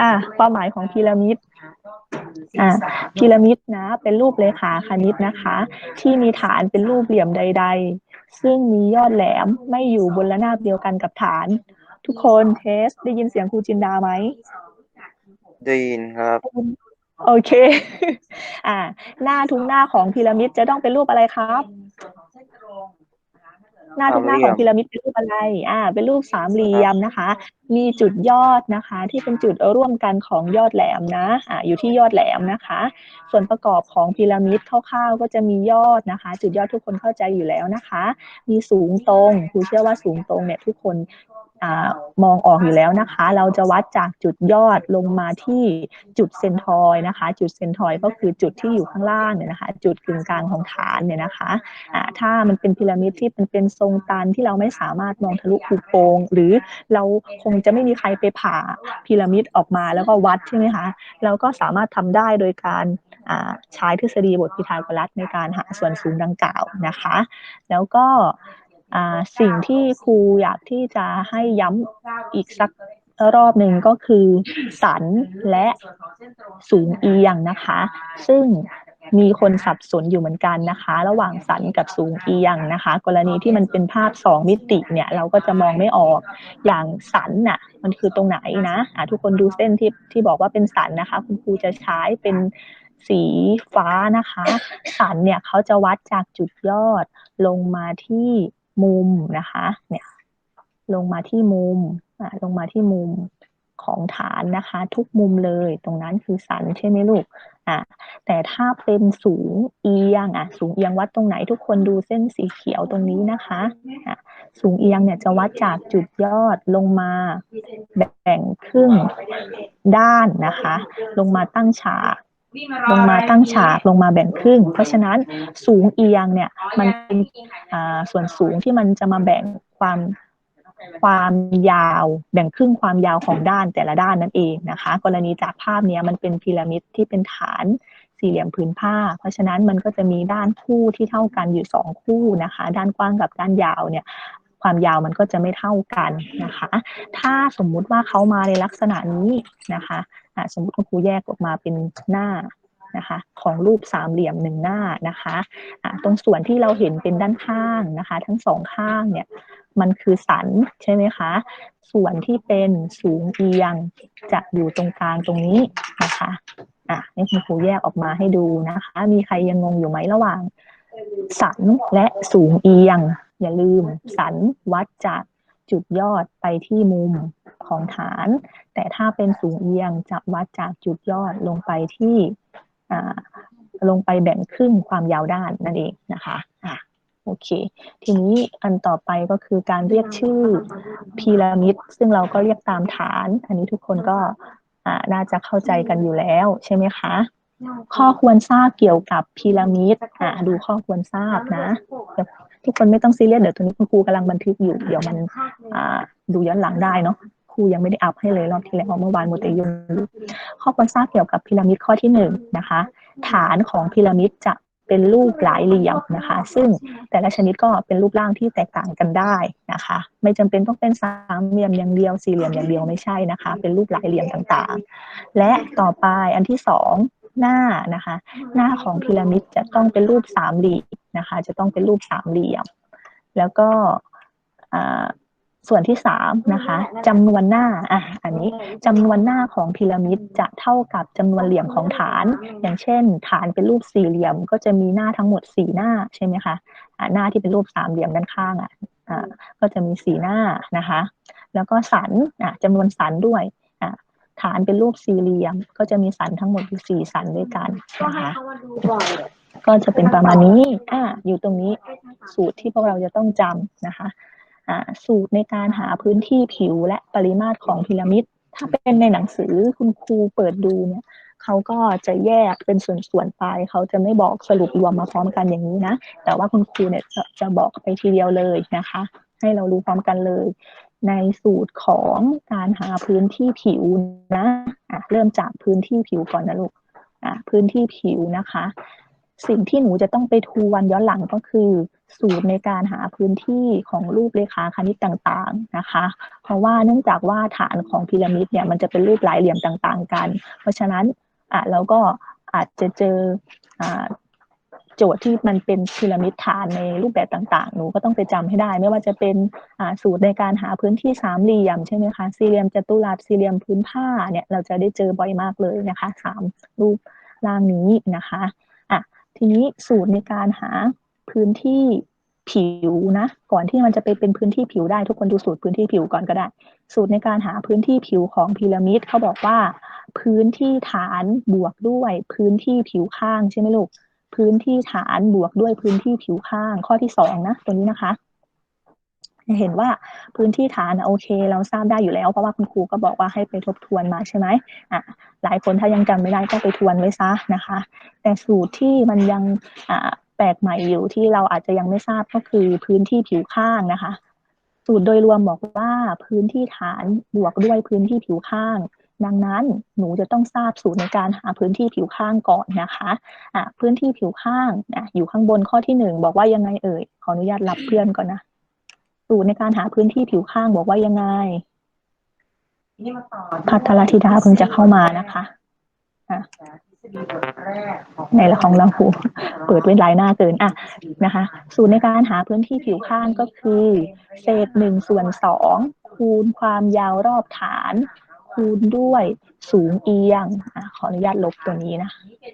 อ่าเป้าหมายของพีระมิดอ่าพีระมิดนะ เป็นรูปเลขาคณิตนะคะ ที่มีฐานเป็นรูปเหลี่ยมใด ๆ ซึ่งมียอดแหลมไม่อยู่บนระนาบเดียวกันกับฐาน ทุกคนเทสได้ยินเสียงครูจินดาไหมได้ยินครับ โอเค อ่า หน้าทุกหน้าของพีระมิดจะต้องเป็นรูปอะไรครับ หน้าทุกหน้าของพีระมิดเป็นรูปอะไร อ่า เป็นรูปสามเหลี่ยมนะคะ มีจุดยอดนะคะ ที่เป็นจุดร่วมกันของยอดแหลมนะ อ่า อยู่ที่ยอดแหลมนะคะ ส่วนประกอบของพีระมิดคร่าวๆก็จะมียอดนะคะ จุดยอดทุกคนเข้าใจอยู่แล้วนะคะ มีสูงตรงครูเชื่อว่าสูงตรงเนี่ยทุกคนอ่า มองออกอยู่แล้วนะคะ เราจะวัดจากจุดยอดลงมาที่จุดเซนทอยนะคะ จุดเซนทอยก็คือจุดที่อยู่ข้างล่างเนี่ยนะคะ จุดกึ่งกลางของฐานเนี่ยนะคะอ่าถ้ามันเป็นพีระมิดที่มันเป็นทรงตันที่เราไม่สามารถมองทะลุภูโปงหรือเราคงจะไม่มีใครไปผ่าพีระมิดออกมาแล้วก็วัดใช่ไหมคะเราก็สามารถทำได้โดยการใช้ทฤษฎีบทพีทาโกรัสในการหาส่วนสูงดังกล่าวนะคะ แล้วก็ สิ่งที่ครูอยากที่จะให้ย้ำอีกสักรอบหนึ่งก็คือสันและสูงเอียงนะคะ ซึ่งมีคนสับสนอยู่เหมือนกันนะคะ ระหว่างสันกับสูงเอียงนะคะ กรณีที่มันเป็นภาพสองมิติเนี่ย เราก็จะมองไม่ออกอย่างสันน่ะ มันคือตรงไหนนะะทุกคนดูเส้นที่ที่บอกว่าเป็นสันนะคะ คุณครูจะใช้เป็นสีฟ้านะคะ สันเนี่ยเขาจะวัดจากจุดยอดลงมาที่ มุมนะคะ เนี่ย ลงมาที่มุมอะลงมาที่มุมของฐานนะคะ ทุกมุมเลย ตรงนั้นคือสันใช่ไหมลูกอะแต่ถ้าเป็นสูงเอียงอะ สูงเอียงวัดตรงไหนทุกคนดูเส้นสีเขียวตรงนี้นะคะอะสูงเอียงเนี่ยจะวัดจากจุดยอดลงมาแบ่งครึ่งด้านนะคะ ลงมาตั้งฉาก ลงมาตั้งฉากลงมาแบ่งครึ่ง เพราะฉะนั้นสูงเอียงเนี่ยมันเป็นส่วนสูงที่มันจะมาแบ่งความความยาวแบ่งครึ่งความยาวของด้านแต่ละด้านนั่นเองนะคะ กรณีจากภาพนี้มันเป็นพีระมิดที่เป็นฐานสี่เหลี่ยมผืนผ้า เพราะฉะนั้นมันก็จะมีด้านคู่ที่เท่ากันอยู่สองคู่นะคะ ด้านกว้างกับด้านยาวเนี่ยความยาวมันก็จะไม่เท่ากันนะคะ ถ้าสมมุติว่าเขามาในลักษณะนี้นะคะ สมมติคุณครูแยกออกมาเป็นหน้านะคะของรูปสามเหลี่ยมหนึ่งหน้านะคะะตรงส่วนที่เราเห็นเป็นด้านข้างนะคะ ทั้งสองข้างเนี่ยมันคือสันใช่ไหมคะ ส่วนที่เป็นสูงเอียงจะอยู่ตรงกลางตรงนี้นะคะอะนี่คุณครูแยกออกมาให้ดูนะคะ มีใครยังงงอยู่ไหมระหว่าง สันและสูงเอียง อย่าลืม สันวัดจาก จุดยอดไปที่มุมของฐาน แต่ถ้าเป็นสูงเอียงจะวัดจากจุดยอดลงไปที่ลงไปแบ่งครึ่งความยาวด้านนั่นเองนะคะอะโอเค ทีนี้อันต่อไปก็คือการเรียกชื่อพีระมิด ซึ่งเราก็เรียกตามฐาน อันนี้ทุกคนก็น่าจะเข้าใจกันอยู่แล้วใช่ไหมคะ ข้อควรทราบเกี่ยวกับพีระมิดอ่าดูข้อควรทราบนะเดี๋ยว ทุกคนไม่ต้องซีเรียสเดี๋ยวตัวนี้คุณครูกำลังบันทึกอยู่ เดี๋ยวมันอ่าดูย้อนหลังได้เนาะครูยังไม่ได้อัพให้เลยรอบที่แล้วเมื่อวานโมเตยุนอยู่ข้อควรทราบเกี่ยวกับพีระมิดข้อที่หนึ่งนะคะ ฐานของพีระมิดจะเป็นรูปหลายเหลี่ยมนะคะ ซึ่งแต่ละชนิดก็เป็นรูปร่างที่แตกต่างกันได้นะคะ ไม่จำเป็นต้องเป็นสามเหลี่ยมอย่างเดียวสี่เหลี่ยมอย่างเดียวไม่ใช่นะคะ เป็นรูปหลายเหลี่ยมต่างๆ และต่อไปอันที่สอง หน้านะคะ หน้าของพีระมิดจะต้องเป็นรูปสามเหลี่ยมนะคะ จะต้องเป็นรูปสามเหลี่ยม แล้วก็อ่าส่วนที่สามนะคะจำนวนหน้าอะอันนี้จำนวนหน้าของพีระมิดจะเท่ากับจำนวนเหลี่ยมของฐาน อย่างเช่น ฐานเป็นรูปสี่เหลี่ยม ก็จะมีหน้าทั้งหมดสี่หน้าใช่ไหมคะอ่าหน้าที่เป็นรูปสามเหลี่ยมด้านข้างอะอ่าก็จะมีสี่หน้านะคะ แล้วก็สันอะจำนวนสันด้วยอะ ฐานเป็นรูปสี่เหลี่ยม ก็จะมีสันทั้งหมดอยู่สี่สันด้วยกันนะคะก็จะเป็นประมาณนี้อ่าอยู่ตรงนี้สูตรที่พวกเราจะต้องจำนะคะอ่าสูตรในการหาพื้นที่ผิวและปริมาตรของพีระมิด ถ้าเป็นในหนังสือคุณครูเปิดดูเนี่ยเขาก็จะแยกเป็นส่วนๆไป เขาจะไม่บอกสรุปรวมมาพร้อมกันอย่างนี้นะ แต่ว่าคุณครูเนี่ยจะจะบอกไปทีเดียวเลยนะคะ ให้เรารู้พร้อมกันเลย ในสูตรของการหาพื้นที่ผิวนะอะเริ่มจากพื้นที่ผิวก่อนนะลูกอะพื้นที่ผิวนะคะ สิ่งที่หนูจะต้องไปทวนย้อนหลังก็คือ สูตรในการหาพื้นที่ของรูปเรขาคณิตต่างๆนะคะ เพราะว่าเนื่องจากว่าฐานของพีระมิดเนี่ยมันจะเป็นรูปหลายเหลี่ยมต่างๆ กัน เพราะฉะนั้นอะเราก็อาจจะเจออ่า โจทย์ที่มันเป็นพีระมิดฐานในรูปแบบต่างๆ หนูก็ต้องไปจำให้ได้ ไม่ว่าจะเป็นสูตรในการหาพื้นที่สามเหลี่ยมใช่ไหมคะสี่เหลี่ยมจัตุรัสสี่เหลี่ยมพื้นผ้าเนี่ยเราจะได้เจอบ่อยมากเลยนะคะสามรูปร่างนี้นะคะอะทีนี้สูตรในการหาพื้นที่ผิวนะก่อนที่มันจะไปเป็นพื้นที่ผิวได้ทุกคนดูสูตรพื้นที่ผิวก่อนก็ได้ สูตรในการหาพื้นที่ผิวของพีระมิดเขาบอกว่า พื้นที่ฐานบวกด้วยพื้นที่ผิวข้างใช่ไหมลูก พื้นที่ฐานบวกด้วยพื้นที่ผิวข้างข้อที่สองนะตัวนี้นะคะเห็นว่าพื้นที่ฐานโอเค เราทราบได้อยู่แล้ว เพราะว่าคุณครูก็บอกว่าให้ไปทบทวนมาใช่ไหมอะหลายคนถ้ายังจำไม่ได้ก็ไปทวนไว้ซะนะคะ แต่สูตรที่มันยังอ่าแปลกใหม่อยู่ที่เราอาจจะยังไม่ทราบก็คือพื้นที่ผิวข้างนะคะ สูตรโดยรวมบอกว่าพื้นที่ฐานบวกด้วยพื้นที่ผิวข้าง ดังนั้นหนูจะต้องทราบสูตรในการหาพื้นที่ผิวข้างก่อนนะคะอะพื้นที่ผิวข้างอะอยู่ข้างบนข้อที่หนึ่งบอกว่ายังไงเอ่ย ขออนุญาตรับเพื่อนก่อนนะ สูตรในการหาพื้นที่ผิวข้างบอกว่ายังไงนี่มาต่อพัทรธิดาเพิ่งจะเข้ามานะคะอะทฤษฎีบทแรกของในละของเราครูเปิดไว้หลายหน้าเกินอะนะคะ สูตรในการหาพื้นที่ผิวข้างก็คือ เศษหนึ่งส่วนสองคูณความยาวรอบฐาน คูณด้วยสูงเอียงอะขออนุญาตลบตัวนี้นะ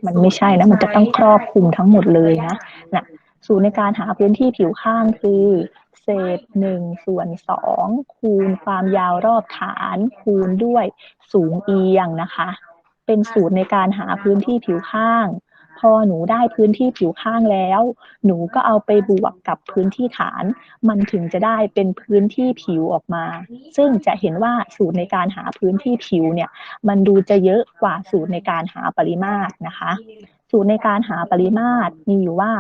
มันไม่ใช่นะ มันจะต้องครอบคลุมทั้งหมดเลยนะนะสูตรในการหาพื้นที่ผิวข้างคือ เศษหนึ่งส่วนสองคูณความยาวรอบฐาน คูณด้วยสูงเอียงนะคะ เป็นสูตรในการหาพื้นที่ผิวข้าง พอหนูได้พื้นที่ผิวข้างแล้ว หนูก็เอาไปบวกกับพื้นที่ฐาน มันถึงจะได้เป็นพื้นที่ผิวออกมา ซึ่งจะเห็นว่าสูตรในการหาพื้นที่ผิวเนี่ย มันดูจะเยอะกว่าสูตรในการหาปริมาตรนะคะ สูตรในการหาปริมาตรมีอยู่ว่า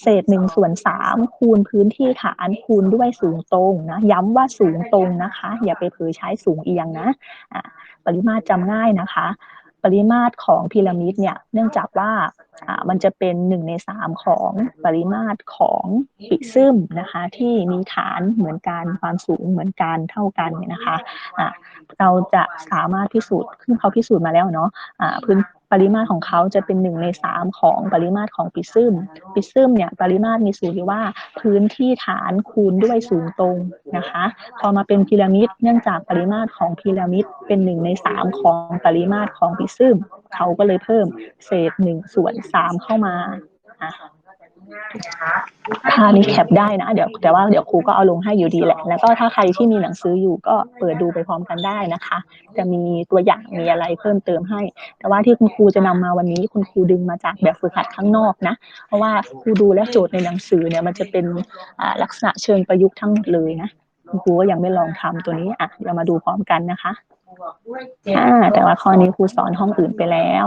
เศษหนึ่งส่วนสามคูณพื้นที่ฐานคูณด้วยสูงตรงนะ ย้ำว่าสูงตรงนะคะ อย่าไปเผยใช้สูงเอียงนะะปริมาตรจำง่ายนะคะ ปริมาตรของพีระมิดเนี่ยเนื่องจากว่าอ่ามันจะเป็นหนึ่งในสามของปริมาตรของปิซึมนะคะที่มีฐานเหมือนกันความสูงเหมือนกันเท่ากันเนี่ยนะคะอ่าเราจะสามารถพิสูจน์ขึ้นเขาพิสูจน์มาแล้วเนาะอ่าพื้น ปริมาตรของเขาจะเป็นหนึ่งในสามของปริมาตรของปิซึมปิซึมเนี่ยปริมาตรมีสูตรที่ว่าพื้นที่ฐานคูณด้วยสูงตรงนะคะพอมาเป็นพีระมิดเนื่องจากปริมาตรของพีระมิดเป็นหนึ่งในสามของปริมาตรของปิซึมเขาก็เลยเพิ่มเศษหนึ่งส่วนสามเข้ามาอะ ภาพนี้แคปได้นะ เดี๋ยวแต่ว่าเดี๋ยวครูก็เอาลงให้อยู่ดีแหละ แล้วก็ถ้าใครที่มีหนังสืออยู่ก็เปิดดูไปพร้อมกันได้นะคะ จะมีตัวอย่างมีอะไรเพิ่มเติมให้ แต่ว่าที่คุณครูจะนำมาวันนี้คุณครูดึงมาจากแบบฝึกหัดข้างนอกนะ เพราะว่าครูดูและโจทย์ในหนังสือเนี่ยมันจะเป็นอ่าลักษณะเชิงประยุกต์ทั้งหมดเลยนะ คุณครูก็ยังไม่ลองทำตัวนี้อะเรามาดูพร้อมกันนะคะบวกด้วยเจ็ดอ่าแต่ว่าข้อนี้ครูสอนห้องอื่นไปแล้ว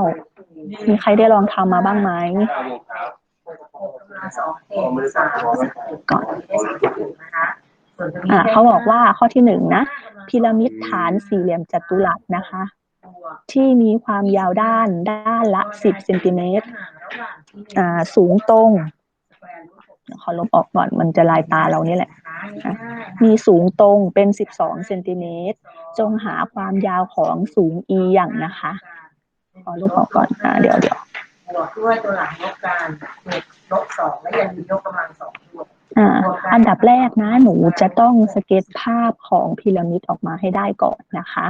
มีใครได้ลองทำมาบ้างไหมหกกำลัง สองเอ็มสามก่อนนะคะอ่าเขาบอกว่าข้อที่หนึ่งนะพีระมิดฐานสี่เหลี่ยมจัตุรัสนะคะ ที่มีความยาวด้านด้านละสิบเซนติเมตรอ่าสูงตรงขอลบออกก่อนมันจะลายตาเรานี่แหละ มีสูงตรงเป็น 12 เซนติเมตร จงหาความยาวของสูงเอียงนะคะ ขอลบออกก่อนอ่าเดี๋ยวเดี๋ยว บวกด้วยตัวหลังยกการเจ็ดลบสองและอย่าลืมยกกำลังสองด้วยอ่าอันดับแรกนะ หนูจะต้องสเก็ตภาพของพีระมิดออกมาให้ได้ก่อนนะคะ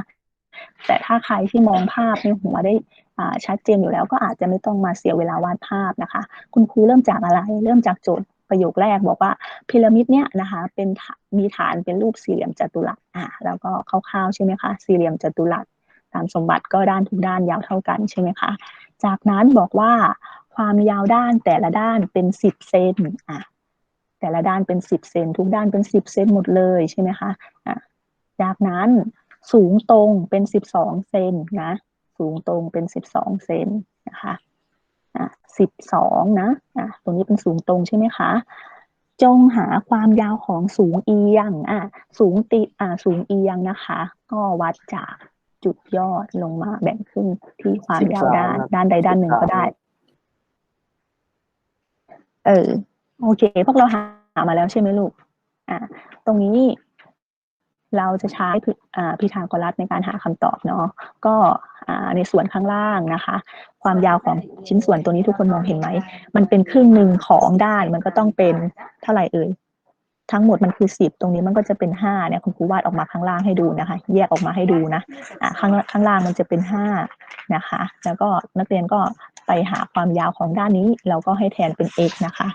แต่ถ้าใครที่มองภาพในหัวได้อ่าชัดเจนอยู่แล้วก็อาจจะไม่ต้องมาเสียเวลาวาดภาพนะคะ คุณครูเริ่มจากอะไร เริ่มจากโจทย์ประโยคแรกบอกว่าพีระมิดเนี่ยนะคะเป็นฐานมีฐานเป็นรูปสี่เหลี่ยมจัตุรัสอ่าแล้วก็คร่าวๆใช่ไหมคะสี่เหลี่ยมจัตุรัส ตามสมบัติก็ด้านทุกด้านยาวเท่ากันใช่ไหมคะจากนั้นบอกว่าความยาวด้านแต่ละด้านเป็นสิบเซนอะแต่ละด้านเป็นสิบเซนทุกด้านเป็นสิบเซนหมดเลยใช่ไหมคะอะจากนั้นสูงตรงเป็นสิบสองเซนนะสูงตรงเป็นสิบสองเซนนะคะอะสิบสองนะอะตรงนี้เป็นสูงตรงใช่ไหมคะจงหาความยาวของสูงเอียงอะสูงติอะสูงเอียงนะคะ ก็วัดจาก จุดยอดลงมาแบ่งครึ่งที่ความยาวด้าน ด้านใดด้านหนึ่งก็ได้ เออ โอเค พวกเราหามาแล้วใช่ไหมลูก อ่า ตรงนี้เราจะใช้พิอ่าพีทาโกรัสในการหาคำตอบเนาะ ก็อ่าในส่วนข้างล่างนะคะ ความยาวของชิ้นส่วนตัวนี้ทุกคนมองเห็นไหม มันเป็นครึ่งหนึ่งของด้านมันก็ต้องเป็นเท่าไหร่เอ่ย ทั้งหมดมันคือสิบตรงนี้มันก็จะเป็นห้าเนี่ยคุณครูวาดออกมาข้างล่างให้ดูนะคะ แยกออกมาให้ดูนะอ่าข้างข้างล่างมันจะเป็นห้านะคะ แล้วก็นักเรียนก็ไปหาความยาวของด้านนี้ เราก็ให้แทนเป็น x นะคะ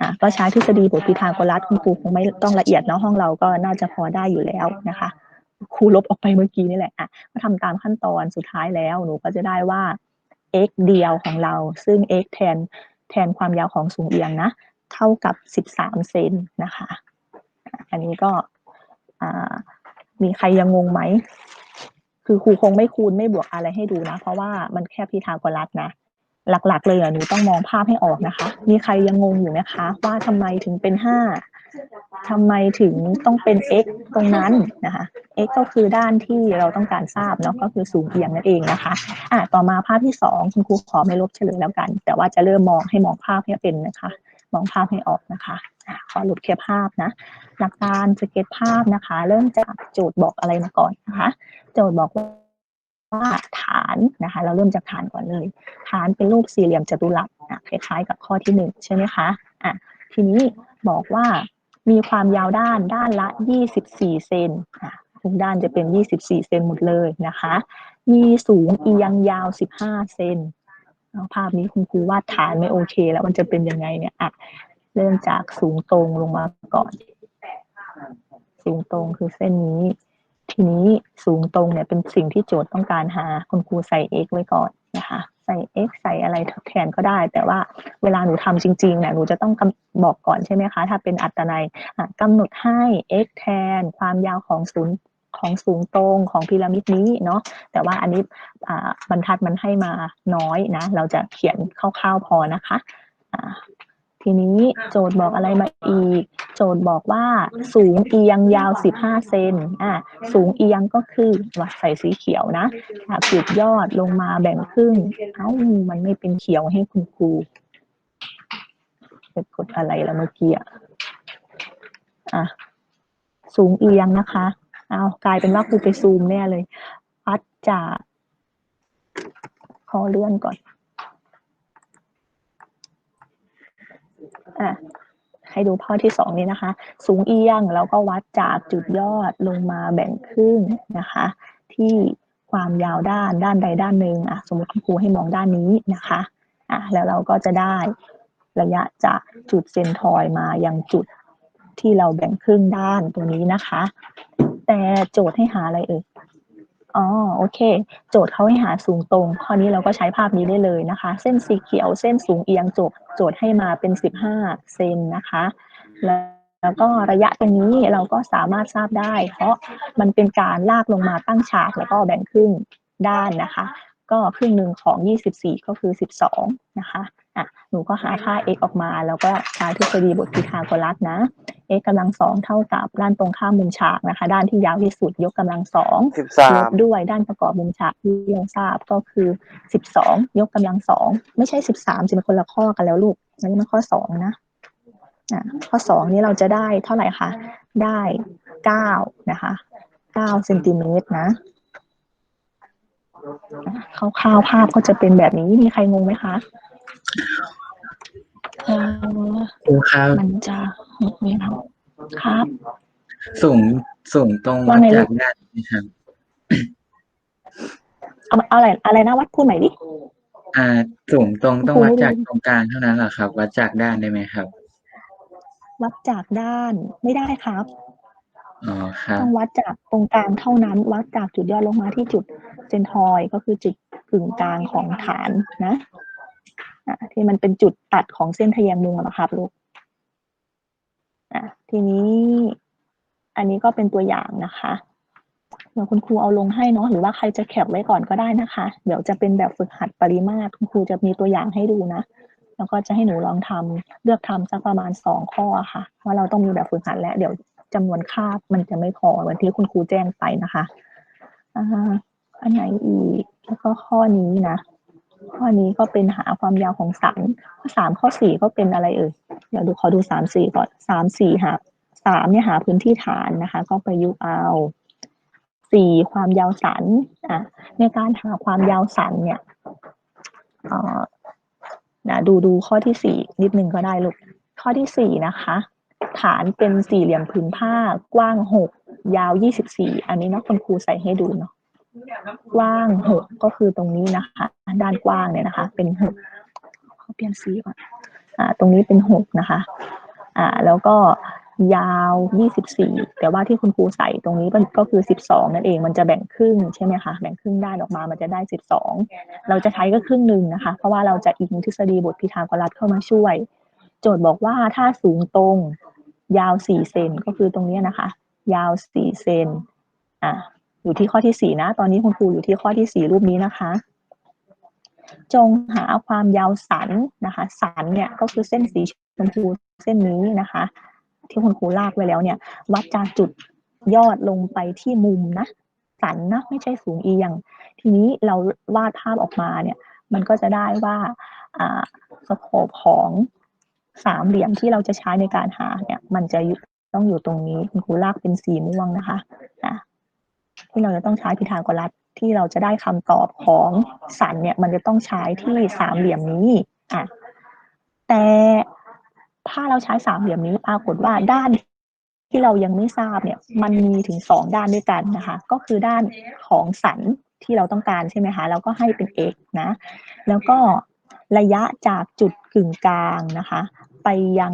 อ่าก็ใช้ทฤษฎีบทพีทาโกรัสคุณครูคงไม่ต้องละเอียดเนาะห้องเราก็น่าจะพอได้อยู่แล้วนะคะครูลบออกไปเมื่อกี้นี่แหละอะก็ทำตามขั้นตอนสุดท้ายแล้วหนูก็จะได้ว่า x เดียวของเรา ซึ่ง x แทนแทนความยาวของสูงเอียงนะ เท่ากับ 13 เซนนะคะ อันนี้ก็มีใครยังงงไหม คือครูคงไม่คูณไม่บวกอะไรให้ดูนะ เพราะว่ามันแค่พีทาโกรัสนะ หลักๆ เลยอะหนูต้องมองภาพให้ออกนะคะ มีใครยังงงอยู่ไหมคะ ว่าทำไมถึงเป็นห้าทำไมถึงต้องเป็น x ตรงนั้นนะคะ x ก็คือด้านที่เราต้องการทราบเนาะก็คือสูงเอียงนั่นเองนะคะอะต่อมาภาพที่สองคุณครูขอไม่ลบเฉลยแล้วกัน แต่ว่าจะเริ่มมองให้มองภาพให้เป็นนะคะ มองภาพให้ออกนะคะ ขอหลุดแค่ภาพนะ หลักการสเก็ตภาพนะคะ เริ่มจากโจทย์บอกอะไรมาก่อนนะคะ โจทย์บอกว่าฐานนะคะ เราเริ่มจากฐานก่อนเลย ฐานเป็นรูปสี่เหลี่ยมจัตุรัสอะคล้ายๆกับข้อที่หนึ่งใช่ไหมคะอะทีนี้บอกว่ามีความยาวด้านด้านละ 24 เซนอะทุกด้านจะเป็น 24 เซนหมดเลยนะคะ มีสูงเอียงยาว 15 เซนเอาภาพนี้คุณครูวาดฐานไม่โอเค แล้วมันจะเป็นยังไงเนี่ยอะ เริ่มจากสูงตรงลงมาก่อน สูงตรงคือเส้นนี้ ทีนี้สูงตรงเนี่ยเป็นสิ่งที่โจทย์ต้องการหา คุณครูใส่ x ไว้ก่อนนะคะ ใส่ x ใส่อะไรทดแทนก็ได้ แต่ว่าเวลาหนูทำจริงๆเนี่ยหนูจะต้องบอกก่อนใช่ไหมคะ ถ้าเป็นอัตนัยอะกำหนดให้ x แทน ความยาวของศูนย์ของสูงตรงของพีระมิดนี้เนาะแต่ว่าอันนี้บรรทัดมันให้มาน้อยนะ เราจะเขียนคร่าวๆพอนะคะ ทีนี้โจทย์บอกอะไรมาอีก โจทย์บอกว่าสูงเอียงยาว 15 เซนอะสูงเอียงก็คือวัดใส่สีเขียวนะจากจุดยอดลงมาแบ่งครึ่ง เอ้ามันไม่เป็นเขียวให้คุณครูจะกดอะไรแล้วเมื่อกี้อะอะสูงเอียงนะคะ เอากลายเป็นว่าครูไปซูมแน่เลยวัดจากขอเลื่อนก่อน อะให้ดูข้อที่สองนี้นะคะ สูงเอียงแล้วก็วัดจากจุดยอดลงมาแบ่งครึ่งนะคะ ที่ความยาวด้านด้านใดด้านหนึ่งอะสมมติคุณครูให้มองด้านนี้นะคะอะแล้วเราก็จะได้ระยะจากจุดเซนทอยมายังจุดที่เราแบ่งครึ่งด้านตรงนี้นะคะ แต่โจทย์ให้หาอะไรเอ่ย อ๋อ โอเค โจทย์เขาให้หาสูงตรง ข้อนี้เราก็ใช้ภาพนี้ได้เลยนะคะ เส้นสีเขียวเส้นสูงเอียงโจทย์โจทย์ให้มาเป็น 15 เซนนะคะแล้วแล้วก็ระยะตรงนี้เราก็สามารถทราบได้ เพราะมันเป็นการลากลงมาตั้งฉากแล้วก็แบ่งครึ่งด้านนะคะ ก็ครึ่งหนึ่งของ 24 ก็คือ 12 นะคะ อะหนูก็หาค่า x ออกมา แล้วก็ใช้ทฤษฎีบทพีทาโกรัสนะ x กำลังสองเท่ากับด้านตรงข้ามมุมฉากนะคะ ด้านที่ยาวที่สุดยกกำลังสองสิบสาลมบด้วยด้านประกอบมุมฉากที่เราทราบก็คือสิบสองยกกำลังสองไม่ใช่สิบสามจะเป็นคนละข้อกันแล้วลูกอันนี้มันข้อสองนะอะข้อสองนี้เราจะได้เท่าไหร่คะได้เก้านะคะเก้าเซนติเมตรนะอะคร่าวๆภาพก็จะเป็นแบบนี้มีใครงงไหมคะ เอ่อครูครับ มันจะมีครับครับสูงสูงตรงวัว่าดไงลูจากกด้านนะครับ เอาเอาอะไรอะไรนะวัดพูดใหม่ดิ อ่าสูงตรงต้องครูวัดไม่ได้จากตรงกลางเท่านั้นเหรอครับ วัดจากด้านได้ไหมครับ วัดจากด้านไม่ได้ครับ อ๋อครับ ต้องวัดจากตรงกลางเท่านั้น วัดจากจุดยอดลงมาที่จุดเซนทอยด์ก็คือจุดกึ่งกลางของฐานนะอะ ที่มันเป็นจุดตัดของเส้นทะแยงมุมอะนะครับลูกทีนี้อันนี้ก็เป็นตัวอย่างนะคะเดี๋ยวคุณครูเอาลงให้เนาะหรือว่าใครจะแคปไว้ก่อนก็ได้นะคะ เดี๋ยวจะเป็นแบบฝึกหัดปริมาตรคุณครูจะมีตัวอย่างให้ดูนะแล้วก็จะให้หนูลองทำเลือกทำสักประมาณสองข้อค่ะเพราะเราต้องมีแบบฝึกหัดและเดี๋ยวจำนวนคาบมันจะไม่พอเหมือนที่คุณครูแจ้งไปนะคะอ่าอันไหนอีกแล้วก็ข้อนี้นะ ข้อนี้ก็เป็นหาความยาวของสันข้อสามข้อสี่ก็เป็นอะไรเอ่ยเดี๋ยวดูขอดูสามสี่ก่อนสามสี่หาสามเนี่ยหาพื้นที่ฐานนะคะ ก็ประยุกต์เอาสี่ความยาวสันอะในการหาความยาวสันเนี่ยเอ่อนะดูดูข้อที่สี่นิดนึงก็ได้ลูกข้อที่สี่นะคะ ฐานเป็นสี่เหลี่ยมผืนผ้ากว้างหกยาวยี่สิบสี่อันนี้เนาะคุณครูใส่ให้ดูเนาะ กว้างหกก็คือตรงนี้นะคะ ด้านกว้างเนี่ยนะคะ เป็นหกเขาเปลี่ยนสีก่อนอ่า ตรงนี้เป็นหกนะคะ อ่า แล้วก็ยาวยี่สิบสี่แต่ว่าที่คุณครูใส่ตรงนี้มันก็คือสิบสองนั่นเอง มันจะแบ่งครึ่งใช่ไหมคะ แบ่งครึ่งด้านออกมา มันจะได้สิบสองเราจะใช้ก็ครึ่งหนึ่งนะคะ เพราะว่าเราจะอิงทฤษฎีบทพีทาโกรัสเข้ามาช่วย โจทย์บอกว่าถ้าสูงตรง ยาวสี่เซนก็คือตรงนี้นะคะ ยาวสี่เซน อะ อยู่ที่ข้อที่สี่นะ ตอนนี้คุณครูอยู่ที่ข้อที่สี่รูปนี้นะคะ จงหาความยาวสันนะคะสันเนี่ยก็คือเส้นสีชมพูเส้นนี้นะคะ ที่คุณครูลากไว้แล้วเนี่ย วัดจากจุดยอดลงไปที่มุมนะสันนะไม่ใช่สูงเอียง ทีนี้เราวาดภาพออกมาเนี่ย มันก็จะได้ว่าสโคปของสามเหลี่ยมที่เราจะใช้ในการหาเนี่ย มันจะต้องอยู่ตรงนี้คุณครูลากเป็นสีม่วงนะคะอะ ที่เราจะต้องใช้พิธาโกรัสที่เราจะได้คำตอบของสันเนี่ย มันจะต้องใช้ที่สามเหลี่ยมนี้อะแต่ถ้าเราใช้สามเหลี่ยมนี้ปรากฏว่าด้านที่เรายังไม่ทราบเนี่ย มันมีถึงสองด้านด้วยกันนะคะ ก็คือด้านของสันที่เราต้องการใช่ไหมคะแล้วก็ให้เป็น x นะ แล้วก็ระยะจากจุดกึ่งกลางนะคะ ไปยัง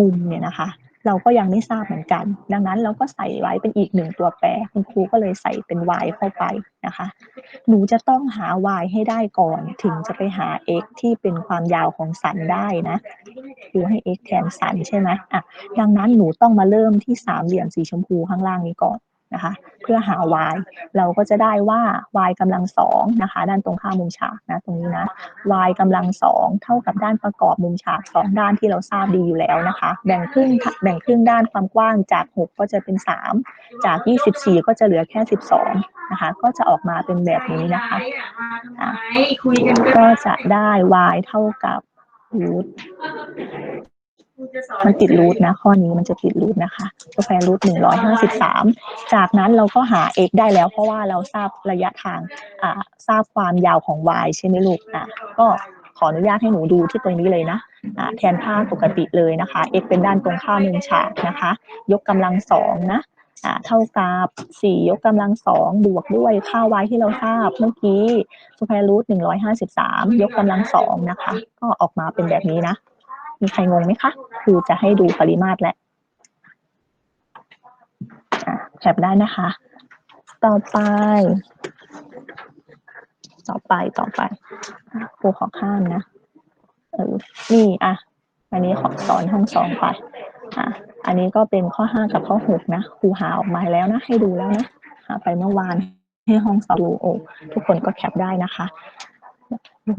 มุมเนี่ยนะคะ เราก็ยังไม่ทราบเหมือนกัน ดังนั้นเราก็ใส่ไว้เป็นอีกหนึ่งตัวแปร คุณครูก็เลยใส่เป็น y เข้าไปนะคะ หนูจะต้องหา y ให้ได้ก่อน ถึงจะไปหา x ที่เป็นความยาวของสันได้นะครูให้ x แทนสันใช่ไหมอะดังนั้นหนูต้องมาเริ่มที่สามเหลี่ยมสีชมพูข้างล่างนี้ก่อน นะคะเพื่อหา y เราก็จะได้ว่า y กำลังสองนะคะด้านตรงข้ามมุมฉากนะตรงนี้นะ y กำลังสองเท่ากับด้านประกอบมุมฉากสองด้านที่เราทราบดีอยู่แล้วนะคะ แบ่งครึ่งแบ่งครึ่งด้านความกว้างจาก 6 ก็จะเป็น 3 จาก 24 ก็จะเหลือแค่ 12นะคะก็จะออกมาเป็นแบบนี้นะคะอะคุยกันก็จะได้ y เท่ากับรูท มันติดรูทนะ ข้อนี้มันจะติดรูทนะคะกาแฟรูทหนึ่งร้อยห้าสิบสามจากนั้นเราก็หา x ได้แล้ว เพราะว่าเราทราบระยะทางอ่าทราบความยาวของ y ใช่ไหมลูกอะก็ขออนุญาตให้หนูดูที่ตรงนี้เลยนะอ่าแทนค่าปกติเลยนะคะ x เป็นด้านตรงข้ามมุมฉากนะคะ ยกกำลังสองนะอ่าเท่ากับสี่ยกกำลังสองบวกด้วยค่า y ที่เราทราบเมื่อกี้สแควร์รูทหนึ่งร้อยห้าสิบสามยกกำลังสองนะคะ ก็ออกมาเป็นแบบนี้นะ มีใครงงไหมคะ คือจะให้ดูปริมาตรแหละแคปได้นะคะ ต่อไป ต่อไปต่อไปครูขอข้ามนะเออนี่อะ อันนี้ขอสอนห้องสองไปอะอันนี้ก็เป็นข้อห้ากับข้อหกนะครูหาออกมาแล้วนะ ให้ดูแล้วนะหาไปเมื่อวานให้ห้องสอบดูโอ้ทุกคนก็แคปได้นะคะ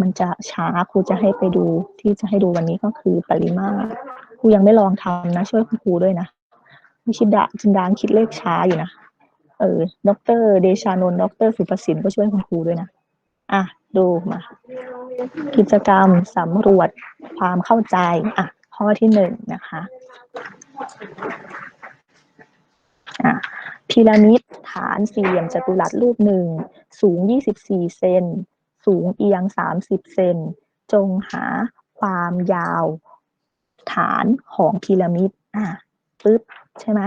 มันจะช้าครูจะให้ไปดูที่จะให้ดูวันนี้ก็คือปริมาตรครูยังไม่ลองทำนะ ช่วยคุณครูด้วยนะวิชิดาจินดางคิดเลขช้าอยู่นะเออดรเดชานนท์ดรสุประสินก็ช่วยคุณครูด้วยนะอะดูมา กิจกรรมสำรวจความเข้าใจอะข้อที่หนึ่งนะคะอะพีระมิดฐานสี่เหลี่ยมจัตุรัสรูปหนึ่ง สูง 24 เซน สูงเอียง 30 เซน จงหาความยาวฐานของพีระมิด อะปึ๊บใช่ไหม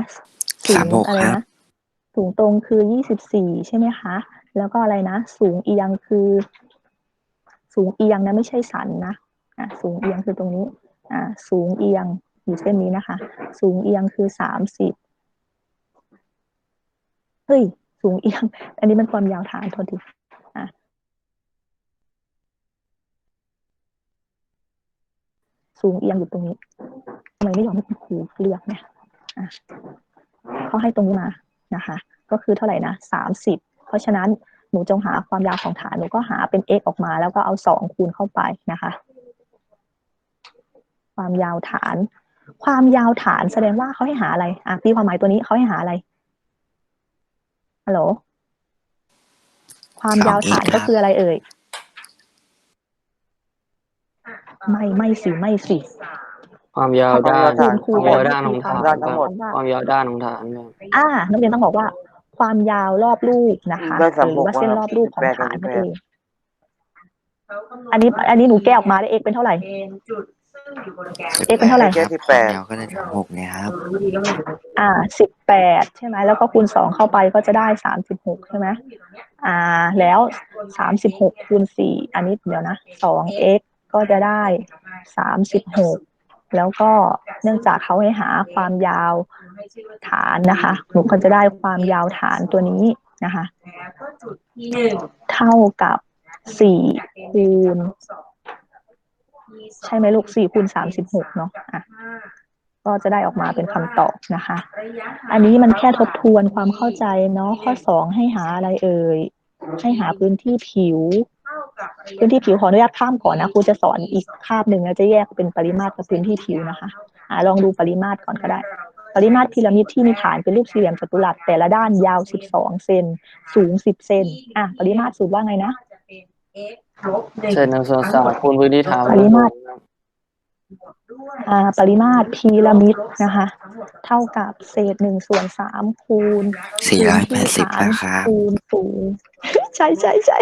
สูสามงหกอะไรครับนะ สูงตรงคือ 24 ใช่ไหมคะ แล้วก็อะไรนะ สูงเอียงคือ สูงเอียงนะไม่ใช่สันนะ อะ สูงเอียงคือตรงนี้ อ่าสูงเอียงอยู่เส้นนี้นะคะ สูงเอียงคือ 30 เฮ้ย สูงเอียง อันนี้มันความยาวฐานโทษทีอะ สูงเอียงอยู่ตรงนี้ทำไมไม่ยอมให้คุณครูเลือกเนี่ยอะเขาให้ตรงนี้มานะคะ ก็คือเท่าไหร่นะสามสิบเพราะฉะนั้นหนูจงหาความยาวของฐานหนูก็หาเป็น x ออกมา แล้วก็เอาสองคูณเข้าไปนะคะ ความยาวฐาน ความยาวฐานแสดงว่าเขาให้หาอะไรอะตีความหมายตัวนี้เขาให้หาอะไรฮัลโหลความยาวฐานสอง x ก็คืออะไรเอ่ย ต่อ ไม่ไม่สิไม่สิความยาวด้านฐานครูความบยาอวกด้านของฐานด้านทั้งหมดครับความยาวด้านของฐานครับอ่านักเรียนต้องบอกว่า ความยาวรอบลูกนะคะได้หสามรือหกว่าเส้นว่ารอบลูกของแปดฐานกับนั่นแปเอดงอันนี้ อันนี้หนูแก้ออกมาได้เอกเป็นเท่าไหร่เป็นจุดซึ่งอยู่บนแกนเอ๊ะเป็นเท่าไหร่แค่สิบแปดยาวก็ได้ถึงหกเนี่ยครับรู้ดีก็ไม่รู้อ่าสิบแปดใช่ไหมแล้วก็คูณสองเข้าไปก็จะได้สามสิบหกใช่ไหมอ่า แล้วสามสิบหกคูณสี่อันนี้เดี๋ยวนะสอง x ก็็จะได้สามสิบหกแล้วก็เนื่องจากเขาให้หาความยาวฐานนะคะ หนูก็จะได้ความยาวฐานตัวนี้นะคะ เท่ากับสี่คูณใช่ไหมลูกสี่คูณสามสิบหกเนาะอะก็จะได้ออกมาเป็นคำตอบนะคะ อันนี้มันแค่ทบทวนความเข้าใจเนาะข้อสองให้หาอะไรเอ่ย ให้หาพื้นที่ผิว พื้นที่ผิวขออนุญาตข้ามก่อนนะครูจะสอนอีกคาบหนึ่งแล้วจะแยกเป็นปริมาตรกับพื้นที่ผิวนะคะอ่าลองดูปริมาตรก่อนก็ได้ ปริมาตรพีระมิดที่มีฐานเป็นรูปสี่เหลี่ยมจัตุรัสแต่ละด้านยาว 12 เซนสูง 10 เซนอะปริมาตรสูตรว่าไงนะเศษหนึ่งส่วนสามคูณพื้นที่ฐานปริมาตรอ่า ปริมาตรพีระมิดนะคะ เท่ากับเศษหนึ่งส่วนสามคูณสี่ร้อยแปดสิบฐานนะครับคูณสูงใช่ใช่ใช่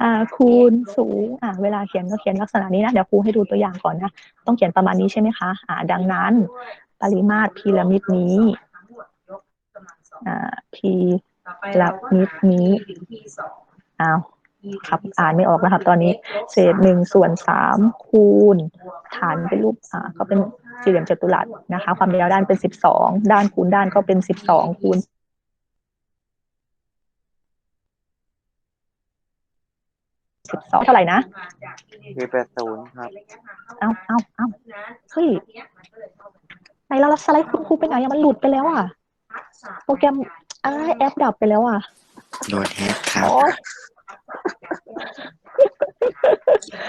อ่าคูณสูงอ่าเวลาเขียนก็เขียนลักษณะนี้นะเดี๋ยวครูให้ดูตัวอย่างก่อนนะต้องเขียนประมาณนี้ใช่ไหมคะอ่าดังนั้น ปริมาตรพีระมิดนี้อ่าพีระมิดนี้อ้าว ครับอ่านไม่ออกนะครับ ตอนนี้เศษหนึ่งส่วนสามคูณ ฐานเป็นรูปอ่าก็เป็นสี่เหลี่ยมจัตุรัสนะคะ ความยาวด้านเป็นสิบสองด้านคูณด้านก็เป็นสิบสองคูณสิบสองเท่าไหร่นะคือแปดศูนย์ครับ เอ้าเอ้าเอ้าเฮ้ยไหนเราสไลด์คุณครูไปไหนอะมันหลุดไปแล้วอะ โปรแกรมอ้ายแอปดับไปแล้วอะโดนแฮกครับโอ้ย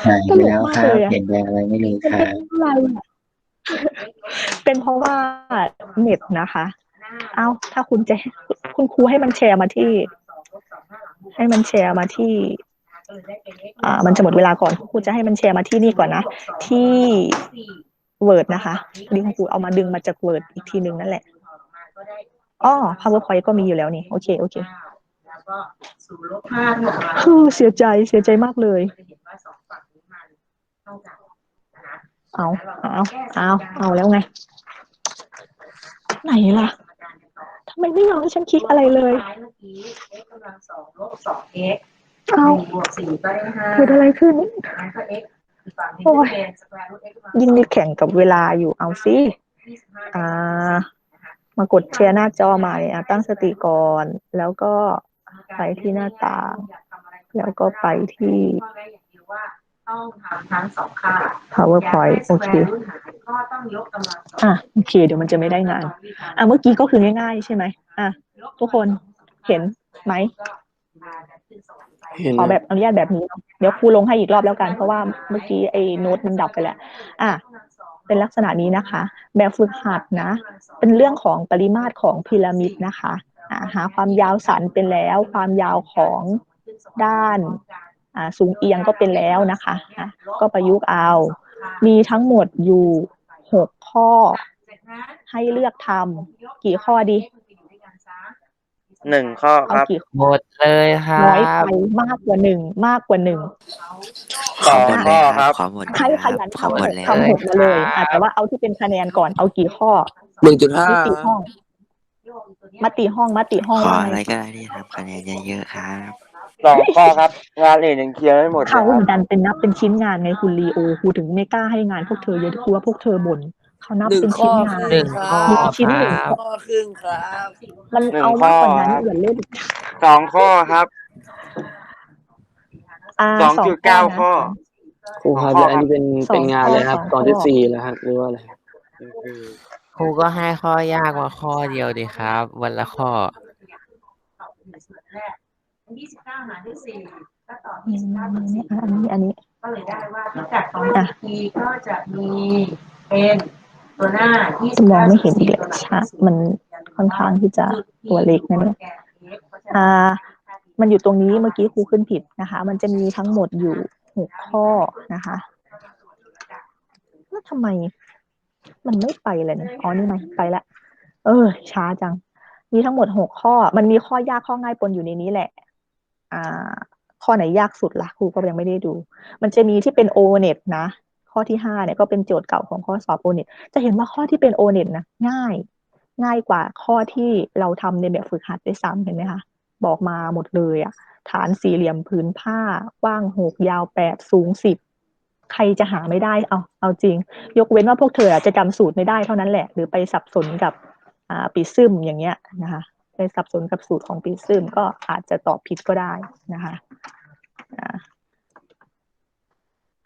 หายไปแล้วครับเห็นแดงอะไรไม่รู้มันครัเป็นบอะไรอะเป็นเพราะว่าเน็ตนะคะ เอ้าถ้าคุณจะคุณครูให้มันแชร์มาที่ ให้มันแชร์มาที่ อ่า มันจะหมดเวลาก่อนครูจะให้มันแชร์มาที่นี่ก่อนนะ ที่ Word นะคะดิคุณครูเอามาดึงมาจาก Word อีกทีหนึ่งนั่นแหละอ๋อ PowerPoint ก็มีอยู่แล้วนี่ โอเค โอเคแล้ว ก็ศูนย์ลบห้าบวกมาคือเสียใจเสียใจมากเลยจะเห็นว่าสองฝั่งนี้มันเท่ากันนะคะเอาเอาเอาเอาแล้วไง ไหนล่ะทำไมไม่ยอมให้ฉันคลิกอะไรเลยเมื่อกี้ x กำลังสองลบสอง x เอาบวกสี่ก็ได้ห้าเกิดอะไรขึ้นนั้นก็ x อีกฝั่งหนึงโอ้ก็ยเป็นสแควร์รูท x กำลังยิ่งได้แข่งกับเวลาอยู่เอาสิยี่สิบห้าอ่ามากดแชร์หน้าจอใหม่อะตั้งสติก่อน แล้วก็ ไปที่หน้าต่าง แล้วก็ไปที่ต้องทำทั้งสองค่า PowerPoint โอเคก็ต้องยกกำลังสองอะโอเค เดี๋ยวมันจะไม่ได้งาน อะเมื่อกี้ก็คือง่าย ๆ ใช่ไหมอะทุกคนเห็นไหมเห็นขอนะแบบอนุญาตแบบนี้เนาะเดี๋ยวครูลงให้อีกรอบแล้วกัน เพราะว่าเมื่อกี้ไอ้โน้ตมันดับไปแล้ว อะเป็นลักษณะนี้นะคะ แบบฝึกหัดนะ เป็นเรื่องของปริมาตรของพีระมิดนะคะอ่า หาความยาวสันเป็นแล้ว ความยาวของด้านอ่าสูงเอียงก็เป็นแล้วนะคะอะก็ประยุกต์เอา มีทั้งหมดอยู่หกข้อ ให้เลือกทำกี่ข้อดีหนึ่งข้อเอาครับกี่หมดเลยครัน้อยบไปมากกว่าหนึ่งมากกว่าหนึ่งขอหมดเลยครับขอหมดใครเลยขครับยันขอหมทำหดกเลยทำหกมาเลยอะแต่ว่าเอาที่เป็นคะแนนก่อนเอากี่ข้อหนึ่งจุดห้ามิติห้อง มติห้องมติห้องขอว่าอะไรไงก็ได้ที่ทำคะแนนเยอะๆครับ สองข้อครับ งานอื่นยังเคลียร์ไม่หมดเลยเขาครับดันเป็นนับเป็นชิ้นงานไงคุณลีโอครูถึงไม่กล้าให้งานพวกเธอเยอะครูว่าพวกเธอบ่นเขานับเป็นชิ้นงาน หนึ่งข้อมีชิ้นคหนึ่งรับข้อครึ่งครับมันเอามากกว่านั้นอย่าเล่นสองข้อครับ อ่าสองจุดเก้านะข้อ ครูครับแล้วอันนี้เป็นสองเป็นงานเลยครับข้อตอนที่สี่แล้วครับหรือว่าอะไรค รูก็ให้ข้อยากมาข้อเดียวดีครับ วันละข้อยี่สิบเก้าหารด้วยสี่ก็ต่ออืยี่สิบมเก้าอับนวกนี้สี่อันนี้อันนี้ ก็เลยได้ว่าพิกัดของ t ก็จะมีเป็นตัวหน้ายี่สิบมองไม่เห็นอีกเลยชัดมันค่อนข้างที่จะตัวเล็กนะเนี่ยอ่า มันอยู่ตรงนี้เมื่อกี้ครูขึ้นผิดนะคะ มันจะมีทั้งหมดอยู่หกข้อนะคะ แล้วทำไม มันไม่ไปเลยนี่ยอ๋อนี่ไงไปละ เออ ช้าจัง มีทั้งหมดหกข้อ มันมีข้อยากข้อง่ายปนอยู่ในนี้แหละ อ่า ข้อไหนยากสุดล่ะครูก็ยังไม่ได้ดู มันจะมีที่เป็น o n e t นะ ข้อที่ห้าเนี่ยก็เป็นโจทย์เก่าของข้อสอบ o n e t จะเห็นว่าข้อที่เป็น o n e t นะง่าย ง่ายกว่าข้อที่เราทำในแบบฝึกหัดด้วยซ้ำเห็นไหมคะบอกมาหมดเลยอะฐานสี่เหลี่ยมผืนผ้ากว้างหกยาวแปดสูงสิบ ใครจะหาไม่ได้เอาเอาจริง ยกเว้นว่าพวกเธอจะจำสูตรไม่ได้เท่านั้นแหละ หรือไปสับสนกับอ่าปีซึมอย่างเงี้ยนะคะไปสับสนกับสูตรของปีซึมก็อาจจะตอบผิดก็ได้นะคะ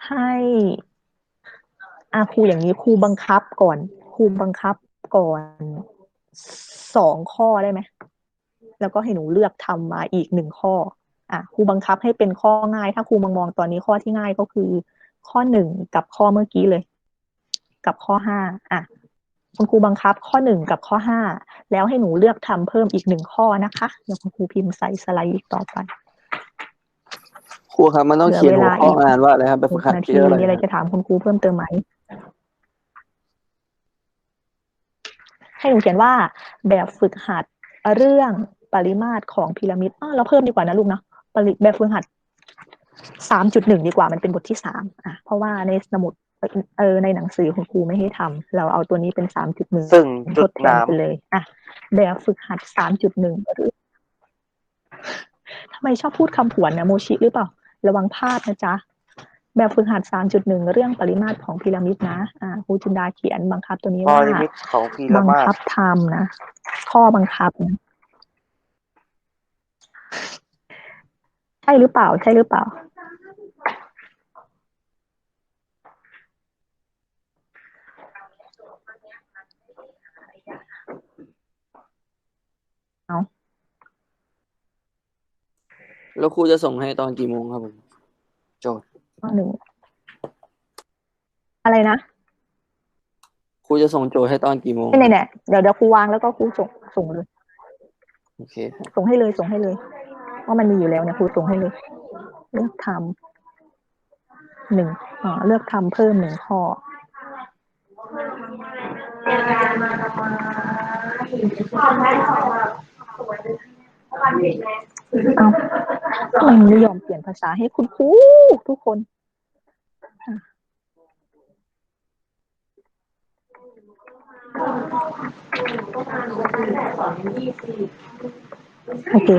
ให้อาครูอย่างนี้ครูบังคับก่อนครูบังคับก่อนสองข้อได้ไหมแล้วก็ให้หนูเลือกทำมาอีกหนึ่งข้ออะครูบังคับให้เป็นข้อง่าย ถ้าครูมองมองตอนนี้ข้อที่ง่ายก็คือ ข้อหนึ่งกับข้อเมื่อกี้เลย กับข้อห้าอะคุณครูบังคับข้อหนึ่งกับข้อห้าแล้วให้หนูเลือกทำเพิ่มอีกหนึ่งข้อนะคะเดี๋ยวคุณครูพิมพ์ใส่สไลด์อีกต่อไปครูครับมันต้องเหลือเขียนเวหัวลาข้ออีกงานว่าอะไรครับไปหฝึกกหัดนาทีเยอะอะไรมีอะไรจะถามคุณครูเพิ่มเติมไหมให้หนูเขียนว่าแบบฝึกหัดเรื่องปริมาตรของพีระมิดอ้าวเราเพิ่มดีกว่านะลูกเนาะปริแบบฝึกหัด สามจุดหนึ่งดีกว่ามันเป็นบทที่สามอะเพราะว่าในสมุดเออในหนังสือคุณครูไม่ให้ทำเราเอาตัวนี้เป็นสามจุดหนึ่งซึ่งทจุดดแทนน้ไปเลย อะแบบฝึกหัดสามจุดหนึ่งหรือทำไมชอบพูดคำผวนนะโมชิหรือเปล่า ระวังพลาดนะจ๊ะ แบบฝึกหัด 3.1 เรื่องปริมาตรของพีระมิดนะอ่าครูจินดาเขียนบังคับตัวนี้ำพอว่าลิมิตของพีระบังมาคัตบทำนะ ข้อบังคับนะ ใช่หรือเปล่า ใช่หรือเปล่าแล้วครูจะส่งให้ตอนกี่โมงครับผมโจทย์ข้อหนึ่งอะไรนะครูจะส่งโจทย์ให้ตอนกี่โมงไม่ไหนแน่เดี๋ยวเดี๋ยวครูวางแล้วก็ครูส่งส่งเลย โอเคครับ ส่งให้เลยส่งให้เลย ว่ามันมีอยู่แล้วเนี่ยครูส่งให้เลย เลือกทำหนึ่งอ่าเลือกทำเพิ่มหนึ่งข้อเอาทำไมไม่ยอมเปลี่ยนภาษาให้คุณครูทุกคนอ่ะโอเค